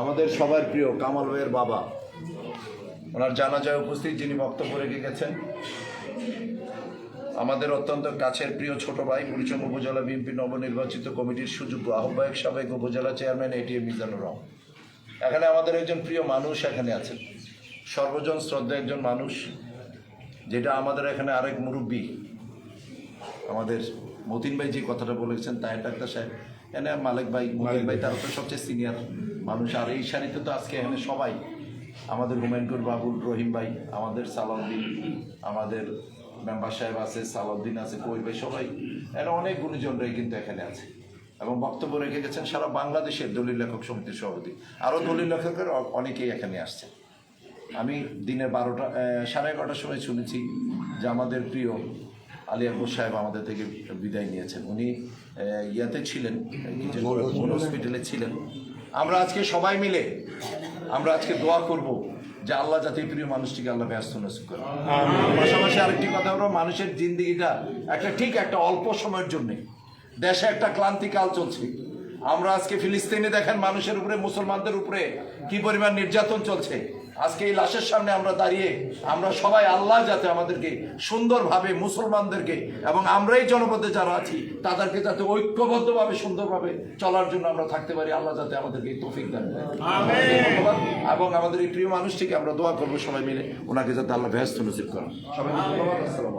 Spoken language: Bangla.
আমাদের সবার প্রিয় কামাল ভাইয়ের বাবা। ওনার জানাজায় উপস্থিত যিনি বক্তব্য রেখে গেছেন, আমাদের অত্যন্ত কাছের প্রিয় ছোট ভাই কুড়িচং উপজেলা বিএনপি নবনির্বাচিত কমিটির সুযোগ্য আহ্বায়ক সাবেক উপজেলা চেয়ারম্যান এটিএম মিজানুর রহমান। এখানে আমাদের একজন প্রিয় মানুষ এখানে আছেন। সর্বজন শ্রদ্ধা একজন মানুষ, যেটা আমাদের এখানে আরেক মুরব্বী আমাদের মতিন ভাই যে কথাটা বলেছেন তাই ডাক্তার সাহেব এনে মালিক ভাই মতিন ভাই তারা তো সবচেয়ে সিনিয়র মানুষ। আর এই সারিতে তো আজকে এখানে সবাই আমাদের হুমায়ুনপুর বাবুল রহিম ভাই আমাদের সালাউদ্দিন আমাদের মেম্বার সাহেব আছে সালাউদ্দিন আছে কই ভাই সবাই। এরা অনেক গুণীজনরাই কিন্তু এখানে আছে। এবং বক্তব্য রেখে গেছেন সারা বাংলাদেশের দলিল লেখক সমিতির সভাপতি। আরও দলিল লেখকের অনেকেই এখানে আসছে আমি দিনের বারোটা সাড়ে এগারোটার সময় শুনেছি যে আমাদের প্রিয় আলী আকবর সাহেব আমাদের থেকে বিদায় নিয়েছেন। উনি ইয়াতে ছিলেন হসপিটালে ছিলেন। আমরা আজকে সবাই মিলে আমরা আজকে দোয়া করব যে আল্লাহ যাতে প্রিয় মানুষটিকে আল্লাহ ব্যস্ত নসিব করে। পাশাপাশি আরেকটি কথা হলো মানুষের জিন্দিগিটা একটা ঠিক একটা অল্প সময়ের জন্যে। দেশে একটা ক্লান্তিকাল চলছে। আমরা আজকে ফিলিস্তিনে দেখেন মানুষের উপরে মুসলমানদের উপরে কি পরিমাণ নির্যাতন চলছে। আজকে এই লাশের সামনে আমরা দাঁড়িয়ে আমরা সবাই আল্লাহ যাতে আমাদেরকে সুন্দরভাবে মুসলমানদেরকে এবং আমরাই জনপদে যারা আছি তাদেরকে যাতে ঐক্যবদ্ধভাবে সুন্দরভাবে চলার জন্য আমরা থাকতে পারি। আল্লাহ যাতে আমাদেরকে তৌফিক দান ধন্যবাদ। এবং আমাদের এই প্রিয় মানুষটিকে আমরা দোয়া করব সবাই মিলে। ওনাকে যাতে আল্লাহ ব্যস্ত নসিব করেন। সবাই ধন্যবাদ। আসসালামু